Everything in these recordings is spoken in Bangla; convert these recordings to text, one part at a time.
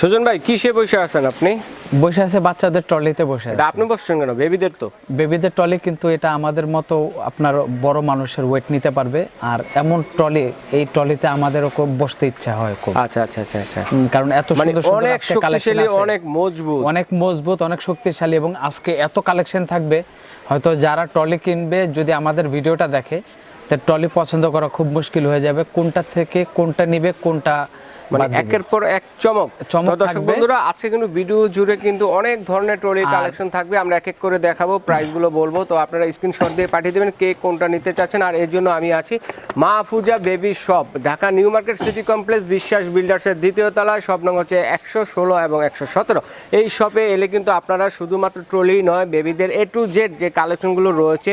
সুজন ভাই কিসে বসে আছেন আপনি? বসে আছে বাচ্চাদের ট্রলিতে বসে আছে। আপনি বসছেন কেন? বেবিদের তো। বেবিদের ট্রলি কিন্তু এটা আমাদের মতো আপনার বড় মানুষের ওয়েট নিতে পারবে। আর এমন ট্রলি এই ট্রলিতে আমাদেরও খুব বসতে ইচ্ছা হয় খুব। আচ্ছা আচ্ছা আচ্ছা আচ্ছা। কারণ এত মানে সুন্দর সুন্দর অনেক শক্তিশালী অনেক মজবুত। অনেক মজবুত অনেক শক্তিশালী এবং আজকে এত কালেকশন থাকবে। হয়তো যারা ট্রলি কিনবে যদি আমাদের ভিডিওটা দেখে তা ট্রলি পছন্দ করা খুব মুশকিল হয়ে যাবে। কোনটা থেকে কোনটা নিবে কোনটা মানে একের পর এক চমক। দর্শক বন্ধুরা আজকে কিন্তু ভিডিও জুড়ে কিন্তু অনেক ধরনের ট্রলি কালেকশন থাকবে। আমরা এক এক করে দেখাবো প্রাইসগুলো বলব। তো আপনারা স্ক্রিনশট দিয়ে পাঠিয়ে দেবেন কে কোনটা নিতে চাচ্ছেন। আর এর জন্য আমি আছি মা ফুজা baby shop Dhaka new market city complex Biswas বিল্ডার্সের দ্বিতীয় তলায়। শপ নং হচ্ছে একশো ষোলো এবং একশো সতেরো। এই শপে এলে কিন্তু আপনারা শুধুমাত্র ট্রলি নয় বেবিদের এ টু জেড যে কালেকশনগুলো রয়েছে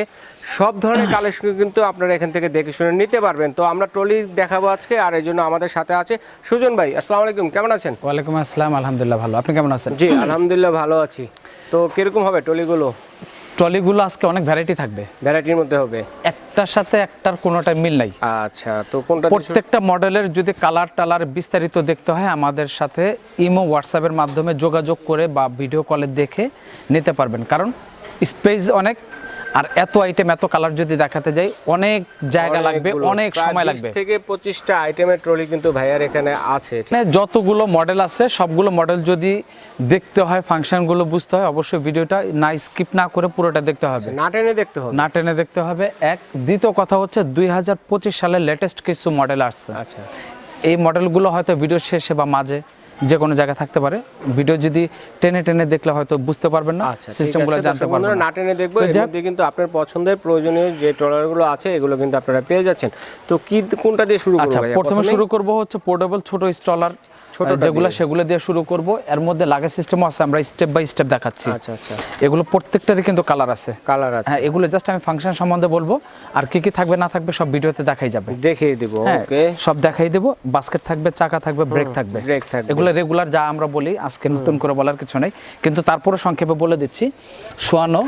সব ধরনের কালেকশন কিন্তু আপনারা এখান থেকে দেখে শুনে নিতে পারবেন। তো আমরা ট্রলি দেখাবো আজকে আর এই জন্য আমাদের সাথে আছে সুজন ভাই আসসালামু আলাইকুম কেমন আছেন? ওয়ালাইকুম আসসালাম আলহামদুলিল্লাহ ভালো। আপনি কেমন আছেন? জি আলহামদুলিল্লাহ ভালো আছি। তো কীরকম হবে ট্রলিগুলো? ট্রলিগুলো আজকে অনেক ভ্যারাইটি থাকবে। ভ্যারাইটির মধ্যে হবে? একটার সাথে একটার কোনোটা মিল নাই। আচ্ছা তো কোনটা প্রত্যেকটা মডেলের যদি কালার টালার বিস্তারিত দেখতে হয় আমাদের সাথে ইমো হোয়াটসঅ্যাপের মাধ্যমে যোগাযোগ করে বা ভিডিও কলে দেখে নিতে পারবেন। কারণ স্পেস অনেক আর এত আইটেম এত কালার যদি দেখাতে যাই অনেক জায়গা লাগবে অনেক সময় লাগবে। থেকে পঁচিশটা আইটেমের ট্রলি কিন্তু ভাইয়ার এখানে আছে মানে যতগুলো মডেল আছে সবগুলো মডেল যদি দেখতে হয় ফাংশনগুলো বুঝতে হয় অবশ্যই ভিডিওটা না স্কিপ না করে পুরোটা দেখতে হবে। না টেনে দেখতে হবে। না টেনে দেখতে হবে। এক দ্বিতীয় কথা হচ্ছে দুই হাজার পঁচিশ সালের লেটেস্ট কিছু মডেল আসছে। আচ্ছা। এই মডেলগুলো হয়তো ভিডিও শেষে বা মাঝে যে কোনো জায়গায় থাকতে পারে। ভিডিও যদি টেনে টেনে দেখলে হয়তো বুঝতে পারবেন না আচ্ছা সিস্টেমগুলো জানতে পারবেন না। টেনে দেখব এর কিন্তু আপনার পছন্দের প্রয়োজনীয় যে ট্রলারগুলো আছে এগুলো কিন্তু আপনারা পেয়ে যাচ্ছেন। তো কি কোনটা দিয়ে শুরু করব আচ্ছা প্রথমে শুরু করব হচ্ছে পোর্টেবল ছোট স্টলার ছোটটা যেগুলো সেগুলো দিয়ে শুরু করব। এর মধ্যে সিস্টেমও আছে আমরা স্টেপ বাই স্টেপ দেখাচ্ছি। আচ্ছা আচ্ছা। এগুলো প্রত্যেকটারই কিন্তু কালার আছে। কালার আছে। হ্যাঁ এগুলো জাস্ট আমি ফাংশন সম্বন্ধে বলব। আর কি কি থাকবে না থাকবে সব ভিডিওতে দেখাই যাবে। দেখিয়ে দিব হ্যাঁ ওকে। সব দেখাই দেবো। বাস্কেট থাকবে চাকা থাকবে ব্রেক থাকবে। ব্রেক থাকবে। এগুলো রেগুলার যা আমরা বলি আজকে নতুন করে বলার কিছু নেই। কিন্তু তারপরে সংক্ষেপে বলে দিচ্ছি শোয়ানো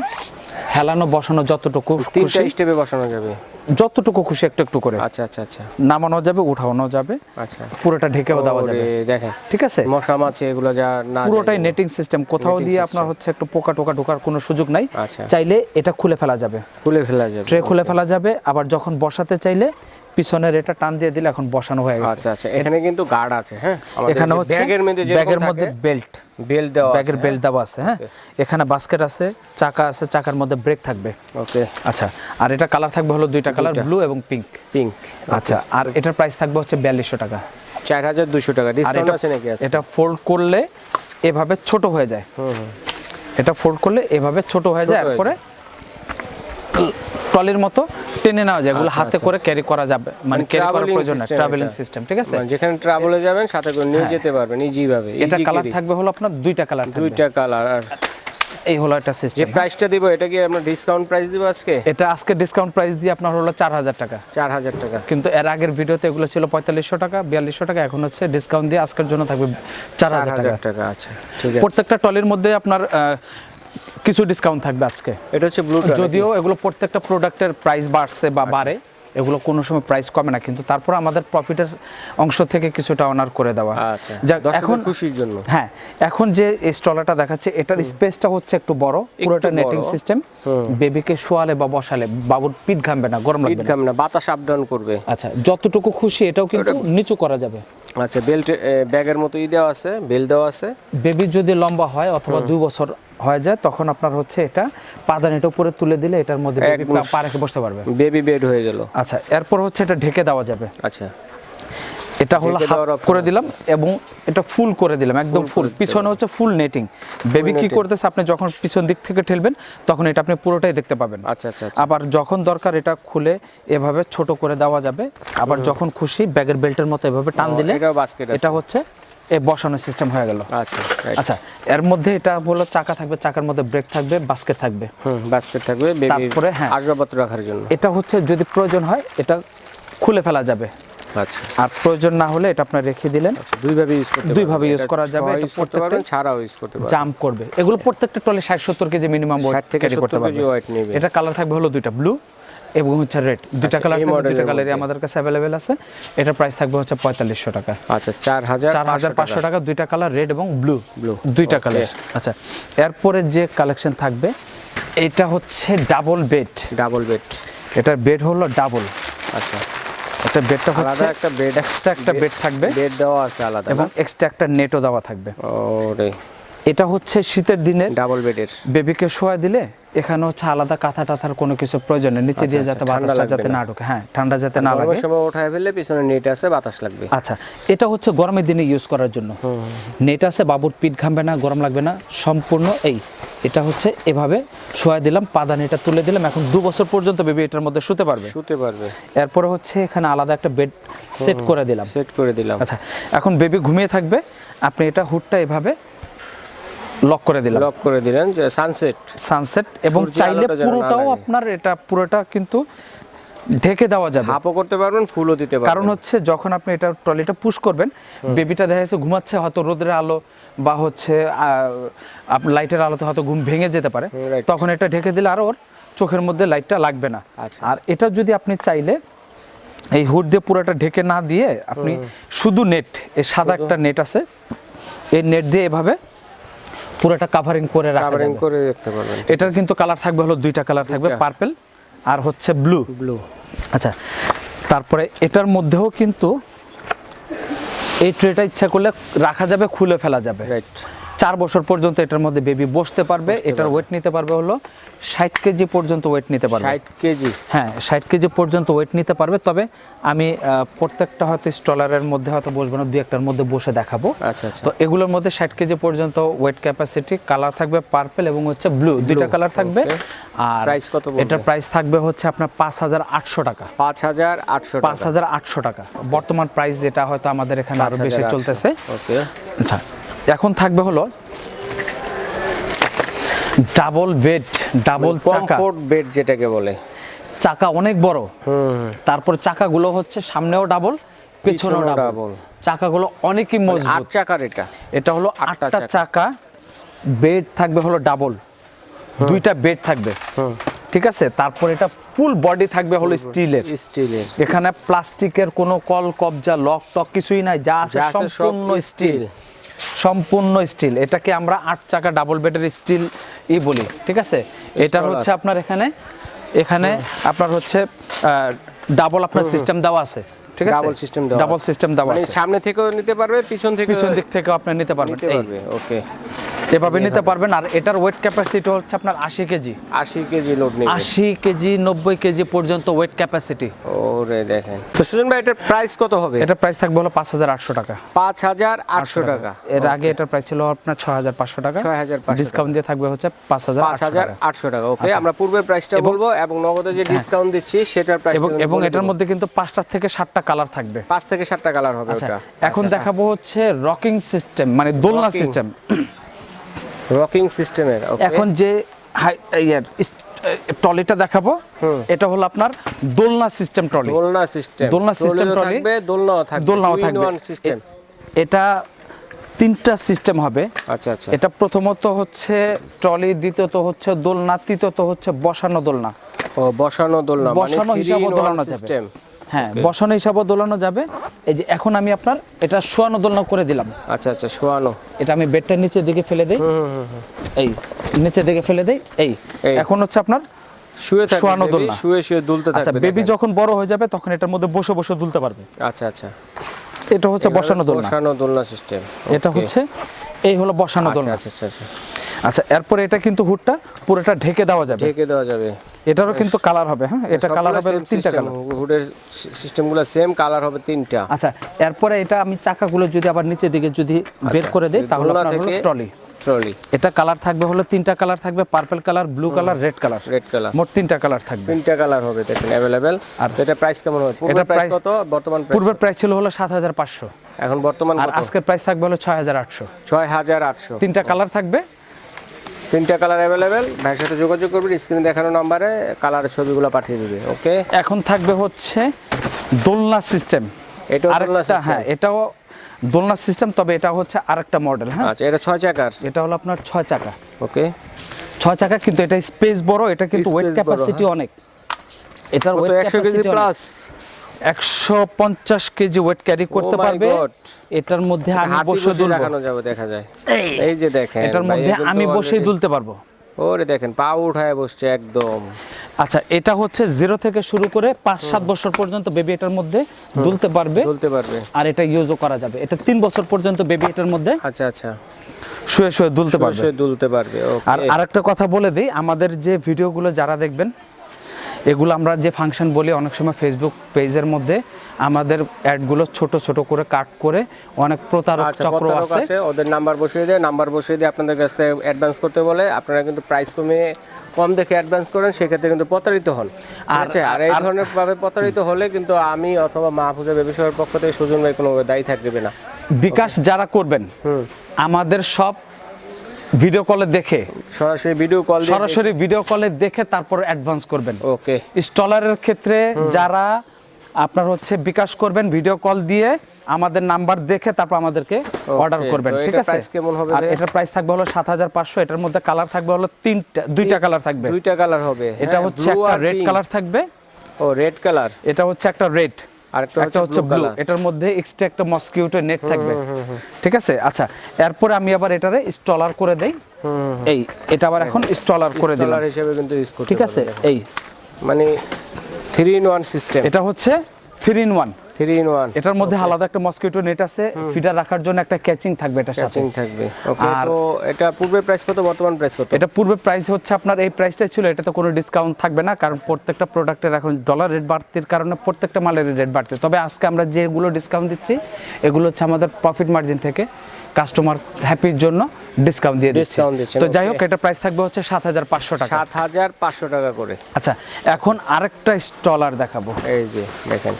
হেলানো বসানো যতটুকু তিনটা স্টেপে বসানো যাবে? যতটুকু খুশি একটু একটু করে। আচ্ছা আচ্ছা আচ্ছা। নামানো যাবে উঠানো যাবে আচ্ছা। পুরোটা ঢেকেও দেওয়া যাবে। দেখেন। ঠিক আছে? মশা মাছি এগুলো যা না পুরোটাই নেটিং সিস্টেম কোথাও দিয়ে আপনার হচ্ছে একটু পোকা টোকা ঢোকার কোনো সুযোগ নাই। আচ্ছা। চাইলে এটা খুলে ফেলা যাবে। খুলে ফেলা যাবে ট্রে খুলে ফেলা যাবে আবার যখন বসাতে চাইলে পিছনের এটা টান দিয়ে দিলে এখন বসানো হয়ে গেছে। আচ্ছা আচ্ছা এখানে কিন্তু গার্ড আছে হ্যাঁ? এখানে হচ্ছে ব্যাগের মধ্যে ব্যাগের মধ্যে বেল্ট। বেল্ট দেওয়া আছে ব্যাগের বেল্ট দেওয়া আছে হ্যাঁ? এখানে বাস্কেট আছে চাকা আছে চাকার মধ্যে ব্রেক থাকবে। ওকে। আচ্ছা আর এটা কালার থাকবে হলো দুইটা কালার ব্লু এবং পিঙ্ক। পিঙ্ক আচ্ছা আর এটার প্রাইস থাকবে হচ্ছে বিয়াল্লিশশো টাকা। চার হাজার দুশো টাকা ডিসকাউন্ট আছে নাকি আছে? এটা ফোল্ড করলে এভাবে ছোট হয়ে যায়। এটা ফোল্ড করলে এভাবে ছোট হয়ে যায় হয়ে এরপরে ট্রলির মতো টেনে নেওয়া যায় এগুলো আচ্ছা, হাতে আচ্ছা, করে ক্যারি করা যাবে মানে ক্যারি করার প্রয়োজন system ট্রাভেলিং সিস্টেম ঠিক আছে? মানে যেখানে ট্রাভেলে যাবেন সাথে করে নিয়ে যেতে পারবেন ইজি ভাবে এটা কালার থাকবে হলো আপনার দুইটা কালার দুইটা কালার আর এই হলো একটা যে সিস্টেম প্রাইসটা দিব এটা কি আমরা ডিসকাউন্ট প্রাইস দিব আজকে? এটা আজকে ডিসকাউন্ট প্রাইস দিয়ে আপনার হলো চার হাজার টাকা। চার হাজার টাকা। কিন্তু এর আগের ভিডিওতে এগুলো ছিল পঁয়তাল্লিশশো টাকা বিয়াল্লিশশো টাকা এখন হচ্ছে ডিসকাউন্ট দিয়ে আজকের জন্য থাকবে চার চার হাজার হাজার টাকা। টাকা আচ্ছা ঠিক আছে। প্রত্যেকটা টলির মধ্যে আপনার কিছু ডিসকাউন্ট থাকবে আজকে। এটা হচ্ছে ব্লু যদিও এগুলো প্রত্যেকটা প্রোডাক্টের প্রাইস বাড়ছে বা বাড়ে। এগুলো কোনো সময় প্রাইস কমে না কিন্তু তারপর আমাদের প্রফিটের অংশ থেকে কিছুটা অনার করে দেওয়া। আচ্ছা। এখন খুশির জন্য। হ্যাঁ এখন যে এই স্টলারটা দেখাচ্ছে এটার স্পেসটা হচ্ছে একটু বড় পুরোটা নেটিং সিস্টেম বেবিকে শোয়ালে বা বসালে বাবুর পিঠ ঘামবে না গরম লাগবে না। ঘাম না বাতাস আপ ডাউন করবে। আচ্ছা যতটুকু খুশি এটাও কিন্তু নিচু করা যাবে। আচ্ছা বেল্ট ব্যাগের মতো ই দেওয়া আছে বেল দেওয়া আছে। বেবি যদি লম্বা হয় অথবা দুই বছর হয়ে যায় তখন আপনার হচ্ছে এটা পাদানিটা উপরে তুলে দিলে এটার মধ্যে বেবি পা রেখে বসতে পারবে। বেবি বেড হয়ে গেল। আচ্ছা এরপর হচ্ছে এটা ঢেকে দেওয়া যাবে। আচ্ছা। এটা হলো হাফ করে দিলাম এবং এটা ফুল করে দিলাম একদম ফুল পিছনে হচ্ছে ফুল নেটিং বেবি কি করতেছে আপনি যখন পিছন দিক থেকে ঠেলবেন তখন এটা আপনি পুরোটাই দেখতে পাবেন। আচ্ছা আচ্ছা আচ্ছা। আবার যখন দরকার এটা খুলে এভাবে ছোট করে দেওয়া যাবে। আবার যখন খুশি ব্যাগের বেল্টের মতো এভাবে টান দিলে এটা হচ্ছে এই বসানোর সিস্টেম হয়ে গেল। আচ্ছা আচ্ছা এর মধ্যে এটা হলো চাকা থাকবে চাকার মধ্যে ব্রেক থাকবে বাস্কেট থাকবে। হুম বাস্কেট থাকবে তারপরে, হ্যাঁ। আসবাবপত্র রাখার জন্য। এটা হচ্ছে যদি প্রয়োজন হয় এটা খুলে ফেলা যাবে। আচ্ছা। আর প্রয়োজন না হলে এটা আপনি রেখে দিলেন। আচ্ছা দুইভাবে ইউজ করতে দুইভাবে পারবেন। use করা যাবে, এটা করতে পারবেন ছাড়াও ইউজ করতে পারবেন। জাম্প করবে। এগুলো প্রত্যেকটা টলে ষাট সত্তর কেজি মিনিমাম 60 থেকে করতে 70 পারবে। কেজি weight নেবে। এটা কালার থাকবে হলো দুইটা ব্লু এবং হচ্ছে রেড দুইটা আচ্ছা, কালার এই দুইটা কালারই আমাদের কাছে অ্যাভেলেবেল আছে। এটার প্রাইস থাকবে হচ্ছে পঁয়তাল্লিশশো টাকা। আচ্ছা চার হাজার চার হাজার পাঁচশো টাকা দুইটা কালার রেড এবং ব্লু Blue, দুইটা কালার আচ্ছা এরপরে যে কালেকশন থাকবে এটা হচ্ছে ডাবল বেড ডাবল বেড এটার বেড হলো ডাবল আচ্ছা। এটা বেডটা আলাদা একটা বেড এক্সট্রা একটা বেড থাকবে বেড দেওয়া আছে আলাদা এবং এক্সট্রা একটা নেটও দেওয়া থাকবে। ওরে। এটা হচ্ছে শীতের দিনে ডাবল বেডের বেবিকে শোয়া দিলে এখানে হচ্ছে আলাদা কাঁথা টাথার কোনো কিছু প্রয়োজন নেই। নিচে দিয়ে আচ্ছা, যাতে ঠান্ডা বাতাসটা যাতে না। ঢুকে। হ্যাঁ ঠান্ডা যাতে না লাগে। সময় উঠায় ফেললে পিছনে নেট আছে বাতাস লাগবে। আচ্ছা এটা হচ্ছে গরমের দিনে ইউজ করার জন্য। নেট আছে বাবুর পিঠ ঘামবে না গরম লাগবে না সম্পূর্ণ এই। এটা হচ্ছে এভাবে শোয়া দিলাম পাদান এটা তুলে দিলাম এখন দু বছর পর্যন্ত বেবি এটার মধ্যে শুতে পারবে। শুতে পারবে। এরপরে হচ্ছে এখানে আলাদা একটা বেড সেট করে দিলাম। সেট করে দিলাম। আচ্ছা এখন বেবি ঘুমিয়ে থাকবে আপনি এটা হুডটা এভাবে লক করে দিলাম। লক করে দিলেন যে সানসেট সানসেট এবং চাইলে পুরোটাও আপনার এটা পুরোটা কিন্তু ঢেকে দেওয়া যাবে। হাফও করতে পারবেন ফুলও দিতে পারবেন। কারণ হচ্ছে যখন আপনি এটা ট্রলিটা পুশ করবেন বেবিটা দেখা যাচ্ছে ঘুমাচ্ছে হয়তো রোদের আলো বা হচ্ছে লাইটের আলোতে হয়তো ঘুম ভেঙে যেতে পারে। তখন এটা ঢেকে দিলে আর ওর চোখের মধ্যে লাইটটা লাগবে না। আচ্ছা। আর এটা যদি আপনি চাইলে এই হুড দিয়ে পুরোটা ঢেকে না দিয়ে আপনি শুধু নেট এই সাদা একটা নেট আছে এই নেট দিয়ে এভাবে পুরোটা কাভারিং করে রাখা কাভারিং করে দেখতে পারবেন। এটার কিন্তু কালার থাকবে হলো দুইটা কালার থাকবে পার্পল আর হচ্ছে ব্লু ব্লু আচ্ছা তারপরে এটার মধ্যেও কিন্তু এই ট্রেটা ইচ্ছা করলে রাখা যাবে খুলে ফেলা যাবে। রাইট চার বছর পর্যন্ত এটার মধ্যে বেবি বসতে পারবে এটার ওয়েট নিতে পারবে হলো ষাট কেজি পর্যন্ত ওয়েট নিতে পারবে। ষাট কেজি। হ্যাঁ ষাট কেজি পর্যন্ত ওয়েট নিতে পারবে তবে আমি প্রত্যেকটা হয়তো স্টলারের মধ্যে হয়তো বসবো না দুই একটার মধ্যে বসে দেখাবো। আচ্ছা আচ্ছা। তো এগুলোর মধ্যে ষাট কেজি পর্যন্ত ওয়েট ক্যাপাসিটি কালার থাকবে পার্পেল এবং হচ্ছে ব্লু দুইটা কালার থাকবে। আর প্রাইস কত? এটার প্রাইস থাকবে হচ্ছে আপনার পাঁচ হাজার আটশো টাকা। পাঁচ হাজার আটশো পাঁচ হাজার আটশো টাকা। বর্তমান প্রাইস যেটা হয়তো আমাদের এখানে আরও বেশি চলতেছে। ওকে আচ্ছা। এখন থাকবে হলো ডাবল বেড ডাবল চাকা। কমফোর্ট বেড যেটাকে বলে। চাকা অনেক বড়। হুম তারপর চাকাগুলো হচ্ছে সামনেও ডাবল পেছনেও ডাবল। চাকাগুলো অনেকই আট মজবুত। চাকার এটা। এটা হলো আটটা চাকা। বেড থাকবে হলো ডাবল দুইটা বেড থাকবে। ঠিক আছে? তারপর এটা ফুল বডি থাকবে হলো স্টিলের স্টিলের এখানে প্লাস্টিকের কোনো কল কবজা লক টক কিছুই নাই যা আছে সম্পূর্ণ স্টিল। সম্পূর্ণ স্টিল। এটাকে আমরা আট চাকা ডাবল বেডের স্টিল ই বলি ঠিক আছে? এটার হচ্ছে আপনার এখানে এখানে আপনার হচ্ছে ডাবল আপনার সিস্টেম দেওয়া আছে ঠিক আছে? ডাবল সিস্টেম দেওয়া ডাবল সিস্টেম দেওয়া মানে সামনে থেকেও নিতে পারবে পিছন থেকে পিছন দিক থেকে আপনি নিতে পারবেন পারবে ওকে এভাবে নিতে পারবেন। আর এটার ওয়েট ক্যাপাসিটি হচ্ছে আপনার আশি কেজি। আশি কেজি লোড নেবে। আশি কেজি নব্বই কেজি পর্যন্ত ওয়েট ক্যাপাসিটি ওরে দেখেন। তো সুজন ভাই এটার প্রাইস কত হবে? এটা প্রাইস থাকবে হলো পাঁচ হাজার আটশো টাকা। পাঁচ হাজার আটশো টাকা। এর আগে এটার প্রাইস ছিল আপনার ছয় হাজার পাঁচশো টাকা। 6,500 ডিসকাউন্ট দিয়ে থাকবে হচ্ছে পাঁচ হাজার পাঁচ হাজার আটশো টাকা। ওকে আমরা পূর্বের প্রাইসটা বলব এবং নগদে যে ডিসকাউন্ট দিচ্ছি সেটার প্রাইস এবং এটার মধ্যে কিন্তু পাঁচটা থেকে সাতটা কালার থাকবে। পাঁচ থেকে সাতটা কালার হবে আচ্ছা। ওটা। এখন দেখাবো হচ্ছে রকিং সিস্টেম মানে দোলনা সিস্টেম রকিং সিস্টেমের এখন যে ইয়ার ট্রলিটা দেখাবো। এটা হলো আপনার দোলনা সিস্টেম ট্রলি। দোলনা সিস্টেম। দোলনা system trolley। থাকবে দোলনাও থাকবে। দোলনাও থাকবে। one system. এটা তিনটা সিস্টেম হবে। আচ্ছা আচ্ছা। এটা প্রথমত হচ্ছে ট্রলি দ্বিতীয়ত হচ্ছে দোলনা তৃতীয়ত হচ্ছে বসানো দোলনা। ও বসানো দোলনা মানে বসানো হিসাবে ওয়ান দোলানো সিস্টেম। হ্যাঁ বসানো হিসাবে দোলানো যাবে। এই যে এখন আমি আপনার এটা শোয়ানো দোলনা করে দিলাম। আচ্ছা আচ্ছা শোয়ানো। এটা আমি বেডটা নিচের দিকে ফেলে দেই। এই নিচের দিকে ফেলে দেই। এই। এখন হচ্ছে আপনার শুয়ে থাকবে। শুয়ে শুয়ে দুলতে আচ্ছা বেবি যখন বড় হয়ে যাবে তখন এটার মধ্যে বসে বসে দুলতে পারবে। আচ্ছা আচ্ছা। এটা হচ্ছে বসানো দোলনা। বসানো দোলনা সিস্টেম এটা হচ্ছে এই হলো বসানো আচ্ছা দোলনা। আচ্ছা আচ্ছা আচ্ছা। আচ্ছা এরপরে এটা কিন্তু হুডটা পুরোটা ঢেকে দেওয়া যাবে। ঢেকে দেওয়া যাবে। এটারও কিন্তু কালার হবে হ্যাঁ? এটা কালার হবে তিনটা কালার হুডের সিস্টেমগুলো সেম কালার হবে তিনটা। আচ্ছা এরপরে এটা আমি চাকাগুলো যদি আবার নিচে দিকে যদি বের করে দেই তাহলে আপনার ট্রলি ট্রলি এটা কালার থাকবে হলো তিনটা কালার থাকবে purple colour blue colour red colour. Red colour. মোট তিনটা কালার থাকবে। তিনটা কালার হবে দেখেন অ্যাভেলেবেল আর এটা প্রাইস কেমন হবে? এটা প্রাইস কত? বর্তমান প্রাইস পূর্বের প্রাইস ছিল হলো সাত হাজার পাঁচশো। এখন বর্তমান আর আজকের প্রাইস থাকবে হলো ছয় হাজার আটশো। ছয় হাজার আটশো। তিনটা কালার থাকবে? তিনটা কালার অ্যাভেলেবেল ভাইয়ের সাথে যোগাযোগ করবেন স্ক্রিনে দেখানো নাম্বারে কালারের ছবিগুলো পাঠিয়ে দিবে ওকে এখন থাকবে হচ্ছে দোলনা সিস্টেম এটাও দোলনা system? হ্যাঁ এটাও দোলনা সিস্টেম তবে এটা হচ্ছে আরেকটা মডেল হ্যাঁ? আচ্ছা এটা ছয় চাকার। এটা হলো আপনার ছয় চাকা। ওকে। ছয় চাকা কিন্তু এটা স্পেস বড় এটা কিন্তু ওয়েট ক্যাপাসিটি। অনেক। এটার weight একশো কেজি প্লাস একশো পঞ্চাশ কেজি ওয়েট ক্যারি করতে Oh পারবে। এটার মধ্যে আমি বসে দেখানো যাবে দেখা যায়। এই যে দেখেন এটার মধ্যে আমি বসেই দুলতে পারব। ওরে দেখেন পা উঠায় বসছে একদম। আচ্ছা এটা হচ্ছে জিরো থেকে শুরু করে পাঁচ সাত বছর পর্যন্ত বেবি এটার মধ্যে দুলতে পারবে। দুলতে পারবে। আর এটা ইউজও করা যাবে। এটা তিন বছর পর্যন্ত বেবি এটার মধ্যে আচ্ছা আচ্ছা। শুয়ে শুয়ে দুলতে পারবে। শুয়ে দুলতে পারবে আর আরেকটা কথা বলে দিই আমাদের যে ভিডিওগুলো যারা দেখবেন এগুলো আমরা যে ফাংশন বলি অনেক সময় ফেসবুক পেজের মধ্যে আমাদের অ্যাডগুলো ছোট ছোট করে কাট করে অনেক প্রতারক আচ্ছা চক্র আছে। ওদের নাম্বার বসিয়ে দেয় নাম্বার বসিয়ে দিয়ে আপনাদের কাছ থেকে অ্যাডভান্স করতে বলে আপনারা কিন্তু প্রাইস কমিয়ে কম দেখে অ্যাডভান্স করেন সেক্ষেত্রে কিন্তু প্রতারিত হন। ঠিক আর- এই ধরনের ভাবে প্রতারিত হলে কিন্তু আমি অথবা মাহফুজা ব্যবসায়ের পক্ষ থেকে সুজন ভাই কোনো দায়ী থাকবে না। বিকাশ যারা করবেন আমাদের সব ভিডিও কলে দেখে সরাসরি ভিডিও কল সরাসরি ভিডিও কলে দেখে তারপর অ্যাডভান্স করবেন। ওকে স্টলারের ক্ষেত্রে যারা আপনার হচ্ছে বিকাশ করবেন ভিডিও কল দিয়ে আমাদের নাম্বার দেখে তারপর আমাদেরকে অর্ডার করবেন ঠিক আছে? price কেমন হবে আর? এটার প্রাইস থাকবে হলো সাত হাজার পাঁচশো এটার মধ্যে কালার থাকবে হলো তিনটা দুইটা কালার থাকবে। দুইটা কালার হবে এটা হ্যাঁ, হচ্ছে একটা রেড কালার থাকবে। ও রেড কালার এটা হচ্ছে একটা রেড আরেকটা একটা হচ্ছে ব্লু। এটার মধ্যে এক্সট্রা একটা মসকিউটো নেট থাকবে। ঠিক আছে? আচ্ছা এরপরে আমি আবার এটারে স্টলার করে দেই। এই এটা আবার এখন স্টলার করে দিলাম। কালার হিসেবে কিন্তু ইউজ করতে ঠিক আছে? এই। মানে থ্রি ইন ওয়ান সিস্টেম এটা হচ্ছে three in one three in one এটার মধ্যে আলাদা একটা মসকিউটো নেট আছে ফিডার রাখার জন্য একটা ক্যাচিং থাকবে সাথে। ক্যাচিং থাকবে। ওকে তো এটা পূর্বের প্রাইস কত বর্তমান প্রাইস কত? এটা পূর্বে প্রাইস হচ্ছে আপনার এই প্রাইসটাই ছিল এটা তো কোনো ডিসকাউন্ট থাকবে না কারণ প্রত্যেকটা প্রোডাক্টের এখন ডলার রেট বাড়তির কারণে প্রত্যেকটা মালের রেট বাড়তে তবে আজকে আমরা যেগুলো ডিসকাউন্ট দিচ্ছি এগুলো হচ্ছে আমাদের প্রফিট মার্জিন থেকে। কাস্টমার হ্যাপির জন্য ডিসকাউন্ট দিয়ে দিচ্ছি। তো যাই হোক এটা প্রাইস থাকবে হচ্ছে সাত হাজার পাঁচশো টাকা। সাত হাজার পাঁচশো টাকা করে। আচ্ছা এখন আরেকটা স্টলার দেখাবো। এই যে দেখেন।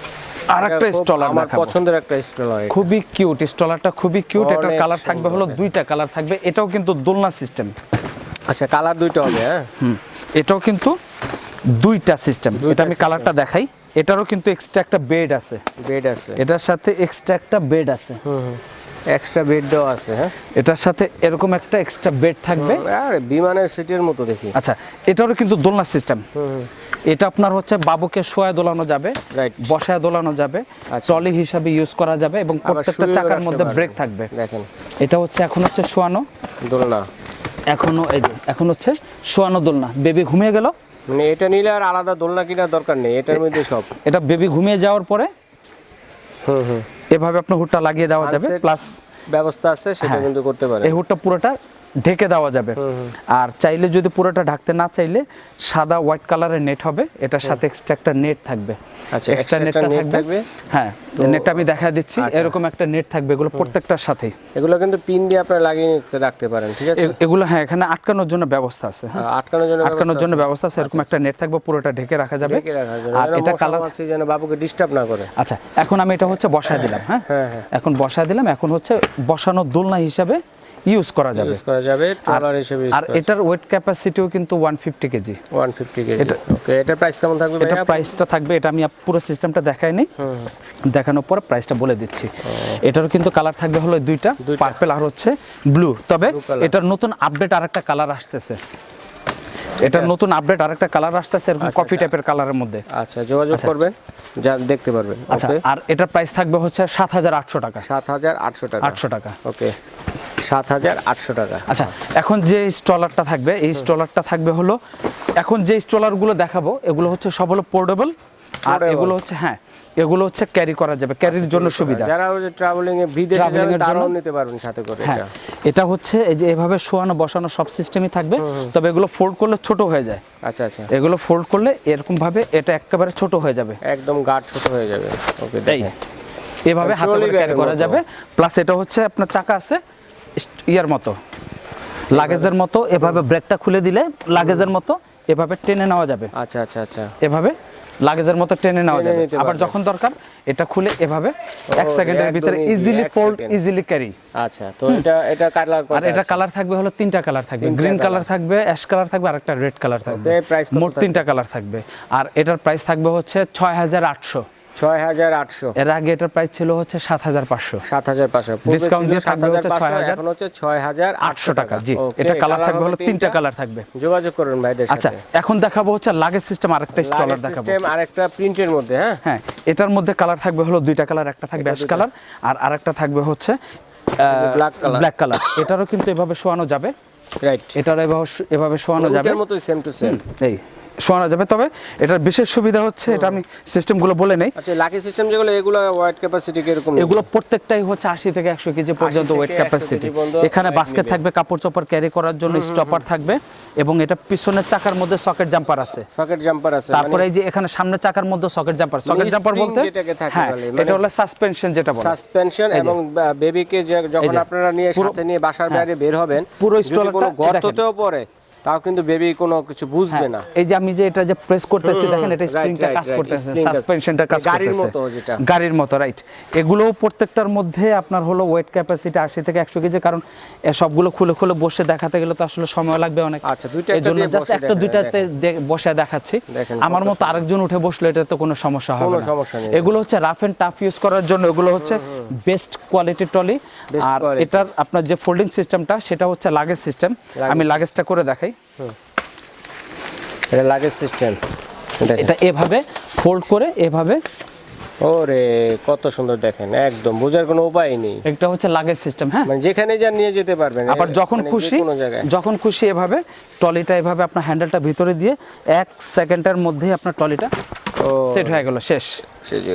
আরেকটা স্টলার আমার পছন্দের একটা স্টলার খুবই কিউট স্টলারটা খুবই কিউট এটার কালার থাকবে হলো দুইটা কালার থাকবে। এটাও কিন্তু দোলনা সিস্টেম আচ্ছা কালার দুইটা হবে হ্যাঁ? হুম এটাও কিন্তু দুইটা সিস্টেম এটা আমি কালারটা দেখাই। এটারও কিন্তু এক্সট্রা একটা বেড আছে। বেড আছে। এটার সাথে এক্সট্রা একটা বেড আছে। এক্সট্রা বেড দেওয়া আছে হ্যাঁ? এটার সাথে এরকম একটা এক্সট্রা বেড থাকবে? আর বিমানের সিটের মতো দেখি। আচ্ছা এটারও কিন্তু দোলনা সিস্টেম এটা আপনার হচ্ছে বাবুকে শোয়া দোলানো যাবে Right. বসায় দোলানো যাবে আচ্ছা। ট্রলি হিসাবে ইউজ করা যাবে এবং প্রত্যেকটা চাকার মধ্যে ব্রেক থাকবে। দেখেন। এটা হচ্ছে এখন হচ্ছে শোয়ানো। দোলনা। এখনও এই যে এখন হচ্ছে শোয়ানো দোলনা। বেবি ঘুমিয়ে গেল? মানে এটা নিলে আর আলাদা দোলনা কেনার দরকার নেই এটার মধ্যে সব। এটা বেবি ঘুমিয়ে যাওয়ার পরে? হুম হুম। এভাবে আপনার হুডটা লাগিয়ে দেওয়া যাবে প্লাস ব্যবস্থা আছে সেটা হ্যাঁ। কিন্তু করতে পারে এই হুডটা পুরোটা ঢেকে দেওয়া যাবে। আর চাইলে যদি পুরোটা ঢাকতে না চাইলে সাদা হোয়াইট কালারের নেট হবে। এটার সাথে এক্সট্রা একটা নেট থাকবে। আচ্ছা, এক্সট্রা নেটটা net থাকবে? হ্যাঁ নেটটা আমি দেখা দিচ্ছি। আচ্ছা। এরকম একটা নেট থাকবে। এগুলো প্রত্যেকটার সাথেই। এগুলো কিন্তু পিন দিয়ে আপনারা লাগিয়ে নিতে রাখতে পারেন ঠিক আছে? এগুলো হ্যাঁ এখানে আটকানোর জন্য ব্যবস্থা আছে হ্যাঁ। আটকানোর জন্য আটকানোর জন্য ব্যবস্থা আছে। এরকম একটা নেট থাকবে পুরোটা ঢেকে রাখা যাবে। আর এটা কালার মাছি যেন বাবুকে ডিস্টার্ব না করে। আচ্ছা এখন আমি এটা হচ্ছে বসায় দিলাম হ্যাঁ। হ্যাঁ, হ্যাঁ। এখন বসায় দিলাম। এখন হচ্ছে বসানো দোলনা হিসাবে ইউজ করা যাবে। ইউজ করা যাবে ট্রলার হিসেবে আর এটার ওয়েট ক্যাপাসিটিও কিন্তু one fifty KG. One fifty KG. Okay এটা প্রাইস কেমন থাকবে এটা প্রাইসটা থাকবে এটা আমি পুরো সিস্টেমটা দেখাইনি। দেখানোর পর প্রাইসটা বলে দিচ্ছি। এটারও কিন্তু কালার থাকবে হলো দুইটা। পার্পল পার্পেল আর হচ্ছে ব্লু তবে এটার নতুন আপডেট আরেকটা কালার আসতেছে। এটার নতুন আপডেট আরেকটা কালার আসতেছে এরকম আচ্ছা, কফি আচ্ছা। টাইপের কালারের মধ্যে। আচ্ছা যোগাযোগ করবেন যা দেখতে পারবেন আচ্ছা আর এটার প্রাইস থাকবে হচ্ছে সাত হাজার আটশো টাকা। সাত হাজার আটশো টাকা। আটশো টাকা। ওকে সাত হাজার আটশো টাকা। আচ্ছা এখন যে স্টলারটা থাকবে এই স্টলারটা থাকবে হলো এখন যে স্টলারগুলো দেখাবো এগুলো হচ্ছে সব হলো পোর্টেবল আর এগুলো হচ্ছে হ্যাঁ এগুলো হচ্ছে ক্যারি করা যাবে ক্যারির জন্য সুবিধা। যারা যে ট্রাভেলিং এ বিদেশে যাবেন তারাও নিতে পারবেন সাথে করে হ্যাঁ এটা। এটা হচ্ছে এই যে এভাবে শোয়ানো বসানো সব সিস্টেমই থাকবে তবে এগুলো ফোল্ড করলে ছোট হয়ে যায়। আচ্ছা আচ্ছা। এগুলো ফোল্ড করলে এরকম ভাবে এটা একেবারে ছোট হয়ে যাবে। একদম গাঢ় ছোট হয়ে যাবে। ওকে দেখেন। এভাবে হাতে করে ক্যারি করা যাবে। প্লাস এটা হচ্ছে আপনার চাকা আছে ইয়ার মতো। লাগেজের মতো এভাবে ব্রেকটা খুলে দিলে লাগেজের মতো এভাবে টেনে নেওয়া যাবে। আচ্ছা আচ্ছা আচ্ছা। এভাবে লাগেজের মতো টেনে নেওয়া যাবে। আবার যখন দরকার এটা খুলে এভাবে এক সেকেন্ডের ভিতরে ইজিলি ফোল্ড ইজিলি ক্যারি আচ্ছা তো এটা এটা কালার আর এটা কালার থাকবে হলো তিনটা কালার থাকবে। গ্রিন কালার থাকবে অ্যাশ কালার থাকবে আর একটা রেড কালার থাকবে। প্রাইস মোট তিনটা কালার থাকবে। আর এটার প্রাইস থাকবে হচ্ছে ছয় হাজার আটশো। ছয় হাজার আটশো। এর আগে এটার প্রাইস ছিল হচ্ছে সাত হাজার পাঁচশো। সাত হাজার পাঁচশো। Discount দিয়ে থাকবে হচ্ছে পাঁচশো 6,000 এখন হচ্ছে ছয় হাজার আটশো টাকা। জি এটা কালার থাকবে হলো তিনটা কালার থাকবে। যোগাযোগ করুন ভাইদের আচ্ছা এখন দেখাবো হচ্ছে লাগেজ সিস্টেম আরেকটা স্টলার দেখাবো সিস্টেম আর একটা প্রিন্টের মধ্যে হ্যাঁ? হ্যাঁ এটার মধ্যে কালার থাকবে হলো দুইটা কালার একটা থাকবে অ্যাশ কালার আর আরেকটা থাকবে হচ্ছে black color। ব্ল্যাক কালার এটারও কিন্তু এভাবে শোয়ানো যাবে। রাইট এটারও এভাবে এভাবে শোয়ানো যাবে। ওটার মতোই সেম টু সেম এই। শোয়ানো যাবে। তবে এটার বিশেষ সুবিধা হচ্ছে এটা আমি সিস্টেমগুলো বলে নেই। আচ্ছা লাকি সিস্টেম যেগুলো এগুলো ওয়াইড ক্যাপাসিটি কীরকম এগুলো প্রত্যেকটাই হচ্ছে আশি থেকে একশো কেজি পর্যন্ত ওয়েট ক্যাপাসিটি এখানে বাস্কেট থাকবে কাপড় চোপড় ক্যারি করার জন্য স্টপার থাকবে এবং এটা পিছনের চাকার মধ্যে সকেট জাম্পার আছে। সকেট জাম্পার আছে তারপরে এই যে এখানে সামনে চাকার মধ্যে সকেট জাম্পার সকেট জাম্পার বলতে হ্যাঁ এটা মানে- হলো সাসপেনশন যেটা বলে। সাসপেনশন এবং বেবিকে যখন আপনারা নিয়ে সাথে নিয়ে বাসার বাইরে বের হবেন পুরো কোনো এই গর্ততেও পড়ে তাও কিন্তু বেবি কোনো কিছু বুঝবে না। এই যে আমি যে এটা যে প্রেস করতেছি দেখেন এটা স্প্রিংটা কাজ করতেছে কাজ- সাসপেনশনটা কাজ গাড়ির মতো যেটা। গাড়ির মতো রাইট এগুলোও প্রত্যেকটার মধ্যে আপনার হলো ওয়েট ক্যাপাসিটি আশি থেকে একশো কেজি কারণ সবগুলো খুলে খুলে বসে দেখাতে গেলে তো আসলে সময় লাগবে অনেক। আচ্ছা, দুইটা এই একটা জন্য দিয়ে জাস্ট একটা দুইটাতে বসে দেখাচ্ছি। আমার মতো আরেকজন উঠে বসলে এটা তো কোনো সমস্যা হবে কোনো না। সমস্যা নেই। এগুলো হচ্ছে রাফ এন্ড টাফ ইউজ করার জন্য এগুলো হচ্ছে বেস্ট কোয়ালিটি টলি Best আর। এটার আপনার যে ফোল্ডিং সিস্টেমটা সেটা হচ্ছে লাগেজ সিস্টেম আমি লাগেজটা করে দেখাই। এটা লাগেজ সিস্টেম এটা এভাবে ফোল্ড করে এভাবে ওরে কত সুন্দর দেখেন একদম বোঝার কোনো উপায় নেই। একটা হচ্ছে লাগেজ সিস্টেম হ্যাঁ? মানে যেখানে যা নিয়ে যেতে পারবেন আবার যখন মানে খুশি যখন খুশি এভাবে ট্রলিটা এভাবে আপনার হ্যান্ডেলটা ভিতরে দিয়ে এক সেকেন্ডের মধ্যেই আপনার ট্রলিটা সেট হয়ে গেল শেষ।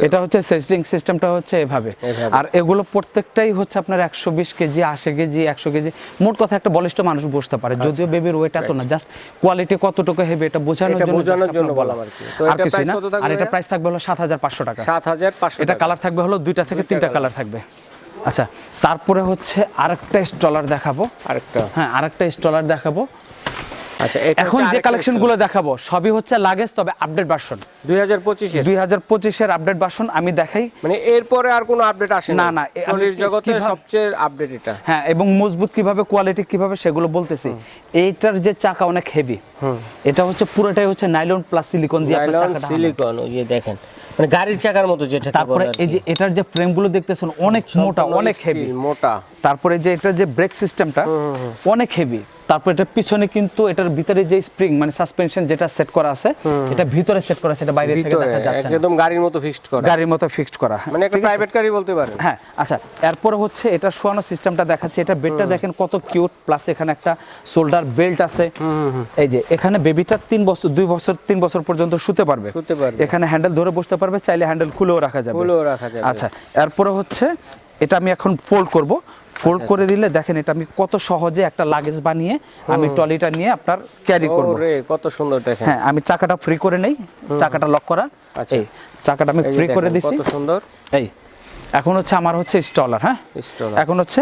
এটা হচ্ছে সেটিং সিস্টেমটা হচ্ছে এভাবে। আর এগুলো প্রত্যেকটাই হচ্ছে আপনার একশো বিশ কেজি আশি কেজি একশো কেজি। মোট কথা একটা বলিষ্ঠ মানুষ বসতে পারে আচ্ছা। যদিও বেবির ওয়েট এত না জাস্ট কোয়ালিটি কতটুকু হেভি এটা বোঝানোর জন্য বলা আর কি। তো আর এটা না আর এটা প্রাইস থাকবে হলো সাত হাজার পাঁচশো টাকা। হাজার পাঁচশো এটা কালার থাকবে হলো দুইটা থেকে তিনটা কালার থাকবে। আচ্ছা তারপরে হচ্ছে আরেকটা স্টলার দেখাবো। আরেকটা। হ্যাঁ আরেকটা স্টলার দেখাবো। আচ্ছা এখন যে কালেকশনগুলো দেখাবো সবই হচ্ছে লাগেজ তবে আপডেট ভার্সন দুই হাজার পঁচিশে দুই হাজার পঁচিশের আপডেট ভার্সন আমি দেখাই। মানে এরপরে আর কোনো আপডেট আসে না, না, চল্লিশ জগতে সবচেয়ে আপডেট এটা। হ্যাঁ এবং মজবুত কীভাবে কোয়ালিটি কীভাবে সেগুলো বলতেছি। এইটার যে চাকা অনেক হেভি এটা হচ্ছে পুরোটাই হচ্ছে নাইলন প্লাস সিলিকন দিয়ে আপনার চাকাটা সিলিকন ওই যে দেখেন। মানে গাড়ির চাকার মতো যেটা তারপরে এই যে এটার যে ফ্রেমগুলো দেখতেছেন অনেক মোটা অনেক হেভি মোটা। তারপরে যে এটার যে ব্রেক সিস্টেমটা অনেক হেভি তারপর এটার পিছনে কিন্তু এটার ভিতরে যে স্প্রিং মানে সাসপেনশন যেটা সেট করা আছে এটা ভিতরে সেট করা আছে এটা বাইরে থেকে দেখা যাচ্ছে একদম গাড়ির মতো ফিক্সড করা। গাড়ির মতো ফিক্সড করা। মানে একটা প্রাইভেট গাড়ি বলতে পারেন। হ্যাঁ আচ্ছা এরপরে হচ্ছে এটা শোয়ানো সিস্টেমটা দেখাচ্ছে। এটা বেডটা দেখেন কত কিউট প্লাস এখানে একটা শোল্ডার বেল্ট আছে। এই যে এখানে বেবিটা তিন বছর দুই বছর তিন বছর পর্যন্ত শুতে পারবে। শুতে পারবে। এখানে হ্যান্ডেল ধরে বসতে পারবে চাইলে হ্যান্ডেল খুলেও রাখা যাবে। খুলেও রাখা যাবে। আচ্ছা এরপরে হচ্ছে এটা আমি এখন ফোল্ড করব। ফোল্ড আচ্ছা, করে দিলে দেখেন এটা আমি কত সহজে একটা লাগেজ বানিয়ে আমি ট্রলিটা নিয়ে আপনার ক্যারি করব। ওরে কত সুন্দর দেখেন। হ্যাঁ আমি চাকাটা ফ্রি করে নেই চাকাটা লক করা। আচ্ছা। এই চাকাটা আমি ফ্রি করে দিছি। কত সুন্দর। এই এখন হচ্ছে আমার হচ্ছে স্টলার হ্যাঁ? স্টলার এখন হচ্ছে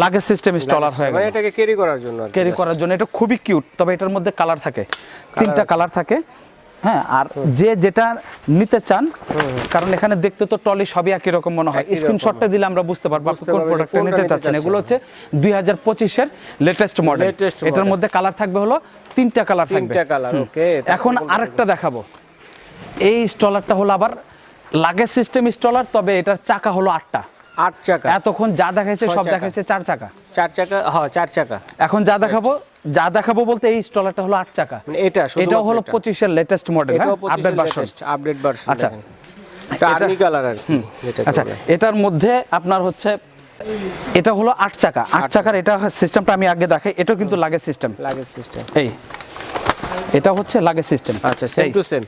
লাগেজ সিস্টেম স্টলার হয়ে মানে গেল। এটাকে ক্যারি করার জন্য ক্যারি করার জন্য এটা খুবই কিউট তবে এটার মধ্যে কালার থাকে। তিনটা কালার থাকে। হ্যাঁ আর যে যেটা নিতে চান কারণ এখানে দেখতে তো টলি সবই একই রকম মনে হয়। স্ক্রিনশটটা দিলে আমরা বুঝতে পারব আপনি কোন প্রোডাক্টটা নিতে চাচ্ছেন। এগুলো হচ্ছে দুই হাজার পঁচিশের লেটেস্ট মডেল এটার মধ্যে কালার থাকবে হলো তিনটা কালার থাকবে। তিনটা কালার ওকে এখন আরেকটা দেখাবো। এই স্টলারটা হলো আবার লাগেজ সিস্টেম স্টলার তবে এটার চাকা হলো আটটা। আট চাকা। এতক্ষণ যা দেখাইছে সব দেখাইছে চার চাকা। চার চাকা হ্যাঁ চার চাকা। এখন যা দেখাবো যা দেখাবো বলতে এই স্টলারটা হলো আট চাকা। এটা এটা এটাও হলো এটা। পঁচিশের latest model update version update version আচ্ছা। এটা আচ্ছা এটার মধ্যে আপনার হচ্ছে এটা হলো আট চাকা। আট চাকার এটা সিস্টেমটা আমি আগে দেখাই এটাও কিন্তু লাগে সিস্টেম লাগে সিস্টেম এই এটা হচ্ছে লাগে সিস্টেম আচ্ছা সেম টু সেম।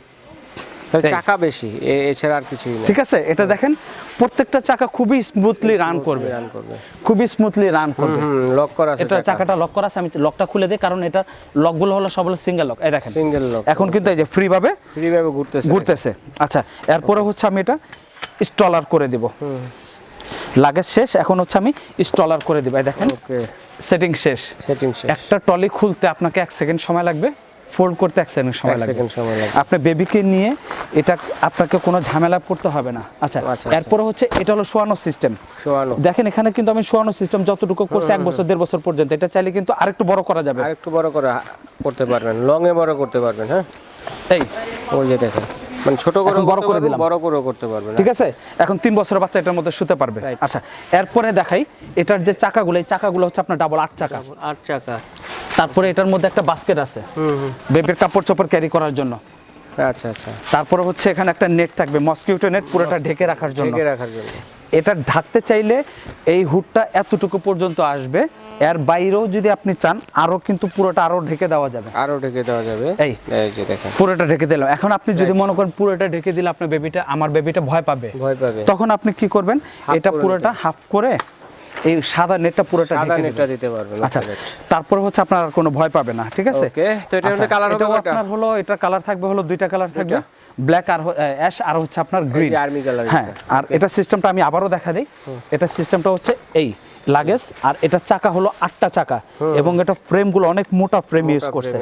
চাকা বেশি এ- এছাড়া আর কিছুই না। ঠিক আছে এটা দেখেন প্রত্যেকটা চাকা খুবই স্মুথলি রান করবে। রান করবে। খুবই স্মুথলি রান করবে। লক করা আছে এটা চাকাটা লক করা আছে আমি লকটা খুলে দিই কারণ এটা লকগুলো হলো সব হলো সিঙ্গেল লক এই দেখেন সিঙ্গেল লক এখন কিন্তু এই যে ফ্রি ভাবে ফ্রি ভাবে ঘুরতেছে। ঘুরতেছে। আচ্ছা এরপরে হচ্ছে আমি এটা স্টলার করে দিব। লাগেজ শেষ এখন হচ্ছে আমি স্টলার করে দিব। এই দেখেন ওকে সেটিং শেষ। সেটিং শেষ। একটা টলি খুলতে আপনাকে এক সেকেন্ড সময় লাগবে। ফোল্ড করতে এক সেকেন্ড সময় লাগে লাগবে। আপনি বেবিকে নিয়ে এটা আপনাকে কোনো ঝামেলা করতে হবে না। আচ্ছা আচ্ছা। এরপরে হচ্ছে এটা হলো শোয়ানো সিস্টেম দেখেন এখানে কিন্তু আমি শোয়ানো সিস্টেম যতটুকু করছি এক বছর দেড় বছর পর্যন্ত এটা চাইলে কিন্তু আরেকটু বড় করা যাবে। আরেকটু বড় করা করতে পারবেন লং এ বড় করতে পারবেন হ্যাঁ? এই। ওই যে দেখেন। মানে ছোট করে বড় করে দিলাম। বড় করে করতে পারবেন ঠিক আছে? এখন তিন বছরের বাচ্চা এটার মধ্যে শুতে পারবে। আচ্ছা এরপরে দেখাই এটার যে চাকাগুলো এই চাকাগুলো হচ্ছে আপনার ডাবল আট চাকা। আট চাকা। তারপরে এটার মধ্যে একটা বাস্কেট আছে বেবির কাপড় চোপড় ক্যারি করার জন্য। আচ্ছা আচ্ছা। তারপরে হচ্ছে এখানে একটা নেট থাকবে মসকিউটো নেট পুরোটা ঢেকে রাখার জন্য। ঢেকে রাখার জন্য। এটা ঢাকতে চাইলে এই হুডটা এতটুকু পর্যন্ত আসবে এর বাইরেও যদি আপনি চান আরও কিন্তু পুরোটা আরও ঢেকে দেওয়া যাবে। আরও ঢেকে দেওয়া যাবে। এই। যে দেখেন। পুরোটা ঢেকে দিলাম। এখন আপনি যদি মনে করেন পুরোটা ঢেকে দিলে আপনার বেবিটা আমার বেবিটা ভয় পাবে। ভয় পাবে। তখন আপনি কি করবেন? এটা পুরোটা হাফ করে এই সাদা নেটটা পুরোটা সাদা নেটটা দিতে পারবেন আচ্ছা তারপর হচ্ছে আপনার আর কোনো ভয় পাবে না ঠিক আছে? ওকে তো এটা আচ্ছা, কালার হবে এটাও আপনার হলো এটা কালার থাকবে হলো দুইটা কালার থাকবে। ব্ল্যাক আর অ্যাশ আর হচ্ছে আপনার গ্রিন army colour হ্যাঁ আর এটা সিস্টেমটা আমি আবারও দেখা দিই। এটা সিস্টেমটা হচ্ছে এই। লাগেজ আর এটা চাকা হলো আটটা চাকা। এবং এটা ফ্রেমগুলো অনেক মোটা ফ্রেম ইউজ করছে।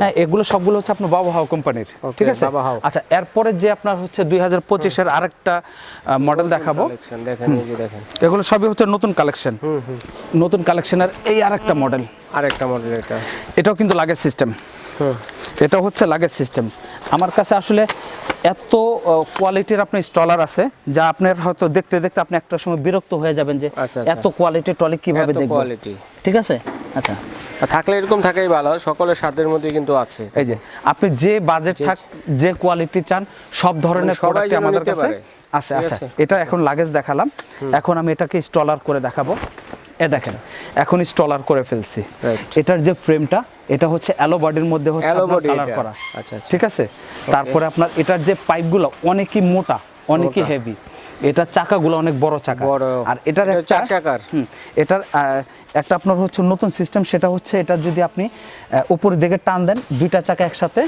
হ্যাঁ এগুলো সবগুলো হচ্ছে আপনার বাবা হাও কোম্পানির ঠিক আছে? আচ্ছা এরপরে যে আপনার হচ্ছে দুই হাজার পঁচিশের আরেকটা মডেল দেখাবো। এগুলো সবই হচ্ছে নতুন কালেকশন নতুন কালেকশনের এই আরেকটা মডেল আরেকটা মডেল এটা। এটাও কিন্তু লাগেজ সিস্টেম হুম। এটা হচ্ছে লাগেজ সিস্টেম আমার কাছে আসলে এত কোয়ালিটির আপনার স্টলার আছে যা আপনার হয়তো দেখতে দেখতে আপনি একটা সময় বিরক্ত হয়ে যাবেন যে আচ্ছা, আচ্ছা। এত কোয়ালিটি ট্রলি কীভাবে দেখবেন কোয়ালিটি ঠিক আছে? আচ্ছা। থাকলে এরকম থাকাই ভালো সকলের স্বাদের মধ্যে কিন্তু আছে। এই যে আপনি যে বাজেট থাক যে কোয়ালিটি চান সব ধরনের সবাই প্রোডাক্ট আমাদের কাছে আছে আচ্ছা। এটা এখন লাগেজ দেখালাম। এখন আমি এটাকে স্টলার করে দেখাবো। এ দেখেন এখন স্টলার করে ফেলছি. এটার যে ফ্রেমটা এটা হচ্ছে অ্যালো বডির মধ্যে হচ্ছে কালার করা। আচ্ছা, আচ্ছা। ঠিক আছে? তারপরে আপনার এটার যে পাইপগুলো অনেকই মোটা অনেকই হেভি এটার চাকাগুলো অনেক বড় চাকা। আর এটার এটা চার চাকার। এটার একটা আপনার হচ্ছে নতুন সিস্টেম সেটা হচ্ছে এটা যদি আপনি উপরের দিকে টান দেন দুইটা চাকা একসাথে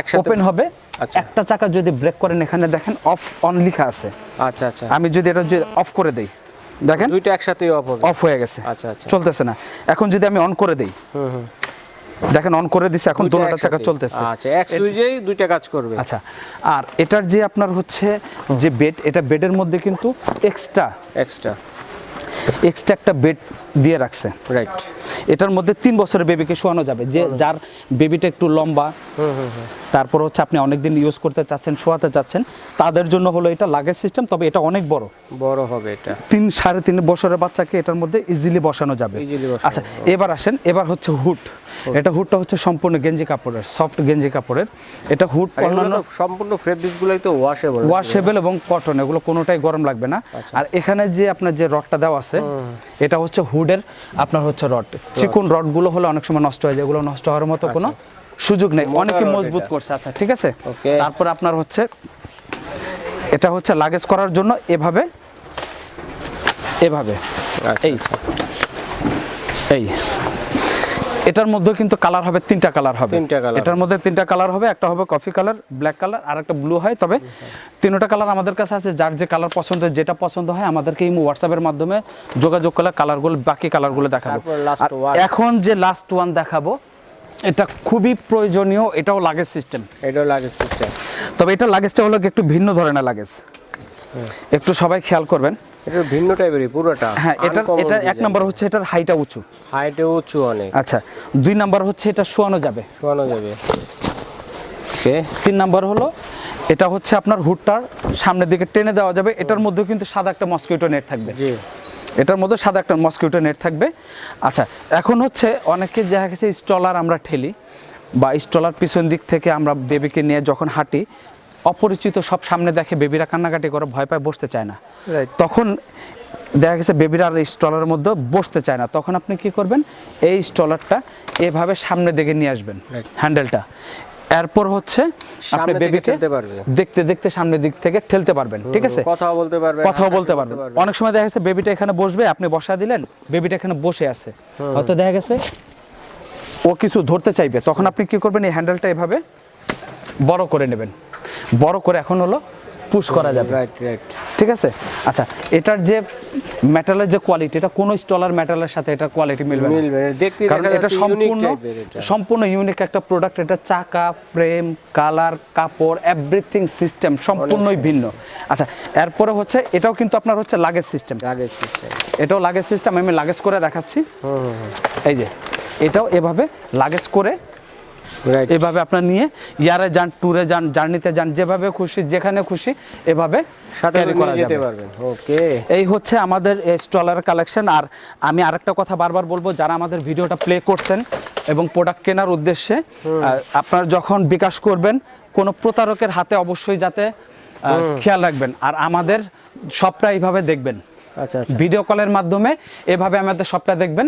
একসাথে ওপেন হবে। আচ্ছা। একটা চাকা যদি ব্রেক করেন এখানে দেখেন অফ অন লেখা আছে। আচ্ছা আচ্ছা। আমি যদি এটা যদি অফ করে দেই। দেখেন। দুইটা একসাথে অফ হবে। অফ হয়ে গেছে। আচ্ছা, আচ্ছা। চলতেছে না। এখন যদি আমি অন করে দেই। হুম হুম। দেখেন অন করে দিছে এখন দুইটা চাকা চলতেছে। আচ্ছা এক সুইজেই দুইটা কাজ করবে। আচ্ছা আর এটার যে আপনার হচ্ছে যে বেড এটা বেডের মধ্যে কিন্তু এক্সট্রা এক্সট্রা এক্সট্রা একটা বেড দিয়ে রাখছে। রাইট এটার মধ্যে তিন বছরের বেবিকে শোয়ানো যাবে। যে যার বেবিটা একটু লম্বা তারপর হচ্ছে আপনি অনেকদিন ইউজ করতে চাচ্ছেন শোয়াতে চাচ্ছেন তাদের জন্য হলো এটা লাগেজ সিস্টেম তবে এটা অনেক বড়। বড় হবে এটা। তিন সাড়ে তিন বছরের বাচ্চাকে এটার মধ্যে ইজিলি বসানো যাবে। আচ্ছা এবার আসেন এবার হচ্ছে হুড এটা হুডটা হচ্ছে সম্পূর্ণ গেঞ্জি কাপড়ের সফট গেঞ্জি কাপড়ের। এটা হুড অন্যান্য সম্পূর্ণ ফেব্রিক্স গুলোই তো ওয়াশেবল ওয়াশেবল এবং কটন এগুলো কোনোটাই গরম লাগবে না। আচ্ছা। আর এখানে যে আপনার যে রডটা দেওয়া আছে এটা হচ্ছে হুডের আপনার হচ্ছে রড চিকুন রডগুলো হলে অনেক সময় নষ্ট হয়ে যায় এগুলো নষ্ট হওয়ার মতো কোনো সুযোগ নেই। আচ্ছা, অনেকে মজবুত করছে আচ্ছা ঠিক আছে? তারপর আপনার হচ্ছে এটা হচ্ছে লাগেজ করার জন্য এভাবে এভাবে। আচ্ছা এই। এই। এটার মধ্যে কিন্তু কালার হবে তিনটা কালার হবে। তিনটা colour। এটার মধ্যে তিনটা কালার হবে একটা হবে কফি কালার ব্ল্যাক কালার আর একটা ব্লু হয়। তবে তিনটা কালার আমাদের কাছে আছে যার যে কালার পছন্দ যেটা পছন্দ হয় আমাদেরকে এই হোয়াটসঅ্যাপের মাধ্যমে যোগাযোগ করলে কালারগুলো বাকি কালারগুলো দেখাবো। এখন যে লাস্ট ওয়ান দেখাবো এটা খুবই প্রয়োজনীয় এটাও লাগেজ সিস্টেম এটাও লাগেজ সিস্টেম তবে এটা লাগেজটা হলো একটু ভিন্ন ধরনের লাগেজ একটু সবাই খেয়াল করবেন। এটা ভিন্ন টাইপেরই পুরোটা হ্যাঁ এটা এটা এক নম্বর হচ্ছে এটার হাইটা উঁচু। হাইটে উঁচু অনেক। আচ্ছা দুই নাম্বার হচ্ছে এটা শোয়ানো যাবে। শোয়ানো যাবে। ওকে তিন নাম্বার হলো এটা হচ্ছে আপনার হুডটার সামনের দিকে টেনে দেওয়া যাবে। এটার মধ্যেও কিন্তু সাদা একটা মসকিউটো নেট থাকবে। জি। এটার মধ্যে সাদা একটা মসকিউটো নেট থাকবে। আচ্ছা এখন হচ্ছে অনেকে দেখা গেছে স্টলার আমরা ঠেলি বা স্টলার পিছন দিক থেকে আমরা বেবিকে নিয়ে যখন হাঁটি অপরিচিত সব সামনে দেখে বেবিরা কান্নাকাটি করে ভয় পায় বসতে চায় না। তখন দেখা গেছে বেবিরা আর স্টলারের মধ্যে বসতে চায় না। তখন আপনি কি করবেন? এই স্টলারটা এভাবে সামনে দিকে নিয়ে আসবেন হ্যান্ডেলটা। এরপর হচ্ছে আপনি বেবিকে। দেখতে দেখতে সামনের দিক থেকে ঠেলতে পারবেন ঠিক আছে? কথাও বলতে পারবে কথাও বলতে পারবেন অনেক সময় দেখা গেছে বেবিটা এখানে বসবে আপনি বসা দিলেন বেবিটা এখানে বসে আছে। হয়তো দেখা গেছে ও কিছু ধরতে চাইবে। তখন আপনি কি করবেন? এই হ্যান্ডেলটা এভাবে বড় করে নেবেন। বড় করে এখন হলো পুশ করা যাবে। রাইট রাইট ঠিক আছে? আচ্ছা এটার যে মেটালের যে কোয়ালিটি এটা কোনো স্টলার মেটালের সাথে এটা কোয়ালিটি মিলবে মিলবে। দেখতে কারণ এটা সম্পূর্ণ সম্পূর্ণ ইউনিক একটা প্রোডাক্ট এটা চাকা ফ্রেম কালার কাপড় এভরিথিং সিস্টেম সম্পূর্ণই ভিন্ন। আচ্ছা এরপরে হচ্ছে এটাও কিন্তু আপনার হচ্ছে লাগেজ সিস্টেম লাগেজ সিস্টেম এটাও লাগেজ সিস্টেম আমি লাগেজ করে দেখাচ্ছি। এই যে এটাও এভাবে লাগেজ করে. এভাবে আপনার নিয়ে ইয়ারে যান ট্যুরে যান জার্নিতে যান যেভাবে খুশি যেখানে খুশি এভাবে যেতে পারবেন। ওকে এই হচ্ছে আমাদের স্টলার কালেকশন আর আমি আরেকটা কথা বারবার বলব যারা আমাদের ভিডিওটা প্লে করছেন এবং প্রোডাক্ট কেনার উদ্দেশ্যে আপনারা যখন বিকাশ করবেন কোনো প্রতারকের হাতে অবশ্যই যাতে খেয়াল রাখবেন। আর আমাদের সবটা এইভাবে দেখবেন। ভিডিও কলের মাধ্যমে এভাবে আমাদের সবটা দেখবেন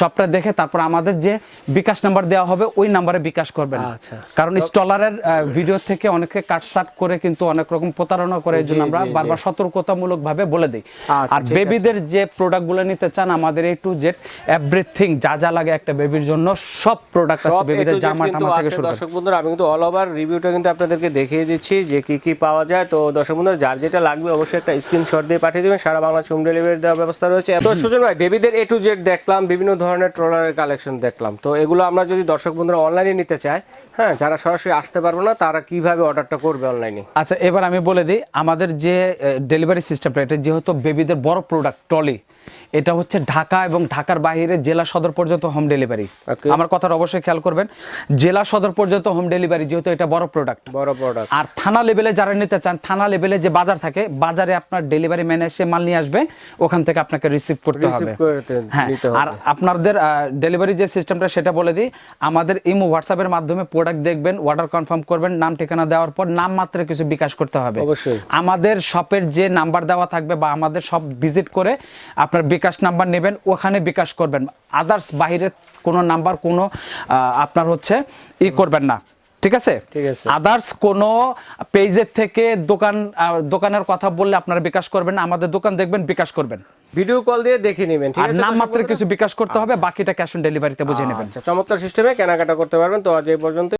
সবটা দেখে তারপর আমাদের যে বিকাশ নাম্বার দেওয়া হবে ওই নাম্বারে বিকাশ করবেন। আচ্ছা। কারণ স্টলারের ভিডিও থেকে অনেকে কাটসাট করে কিন্তু অনেক রকম প্রতারণা করে এই জন্য আমরা। বারবার সতর্কতামূলক ভাবে বলে দিই। আচ্ছা, আর বেবিদের যে প্রোডাক্টগুলো নিতে চান আমাদের এই টু জেড এভরিথিং যা যা লাগে একটা বেবির জন্য সব প্রোডাক্ট আছে বেবিদের জামা টামা থেকে শুরু করে। দর্শক বন্ধুরা আমি কিন্তু অল ওভার রিভিউটা কিন্তু আপনাদেরকে দেখিয়ে দিচ্ছি যে কি কি পাওয়া যায়। তো দর্শক বন্ধুরা যার যেটা লাগবে অবশ্যই একটা স্ক্রিনশট দিয়ে পাঠিয়ে দেবেন। সারা বাংলাদেশ হোম ডেলিভারি দেওয়ার ব্যবস্থা রয়েছে। তো সুজন ভাই বেবিদের এ টু জেড দেখলাম বিভিন্ন ধরনের ট্রলারের কালেকশন দেখলাম। তো এগুলো আমরা যদি দর্শক বন্ধুরা অনলাইনে নিতে চাই হ্যাঁ যারা সরাসরি আসতে পারব না তারা কীভাবে অর্ডারটা করবে অনলাইনে আচ্ছা এবার আমি বলে দিই আমাদের যে ডেলিভারি সিস্টেমটা এটা যেহেতু বেবিদের বড় প্রোডাক্ট ট্রলি এটা হচ্ছে ঢাকা এবং ঢাকার বাইরে জেলা সদর পর্যন্ত হোম ডেলিভারি আমার কথাটা অবশ্যই খেয়াল করবেন। জেলা সদর পর্যন্ত হোম ডেলিভারি যেহেতু এটা বড় প্রোডাক্ট বড় প্রোডাক্ট আর থানা লেভেলে যারা নিতে চান থানা লেভেলে যে বাজার থাকে বাজারে আপনার ডেলিভারি ম্যান এসে মাল নিয়ে আসবে ওখান থেকে আপনাকে রিসিভ করতে হবে। হ্যাঁ আর আপনাদের ডেলিভারি যে সিস্টেমটা সেটা বলে দিই আমাদের ইমো হোয়াটসঅ্যাপের মাধ্যমে প্রোডাক্ট দেখবেন অর্ডার কনফার্ম করবেন নাম ঠিকানা দেওয়ার পর নাম মাত্র কিছু বিকাশ করতে হবে। অবশ্যই। আমাদের শপের যে নাম্বার দেওয়া থাকবে বা আমাদের শপ ভিজিট করে আপনার বিকাশ নাম্বার নেবেন ওখানে বিকাশ করবেন। আদার্স বাইরে কোনো নাম্বার কোনো আপনার হচ্ছে ই করবেন না। ঠিক আছে? ঠিক আছে। আদার্স কোনো পেজের থেকে দোকান দোকানের কথা বললে আপনারা বিকাশ করবেন না। আমাদের দোকান দেখবেন বিকাশ করবেন। ভিডিও কল দিয়ে দেখে নেবেন ঠিক আছে? নাম মাত্র কিছু বিকাশ করতে হবে বাকিটা ক্যাশ অন ডেলিভারিতে বুঝে নেবেন। আচ্ছা চমৎকার সিস্টেমে কেনাকাটা করতে পারবেন। তো আজ এই পর্যন্ত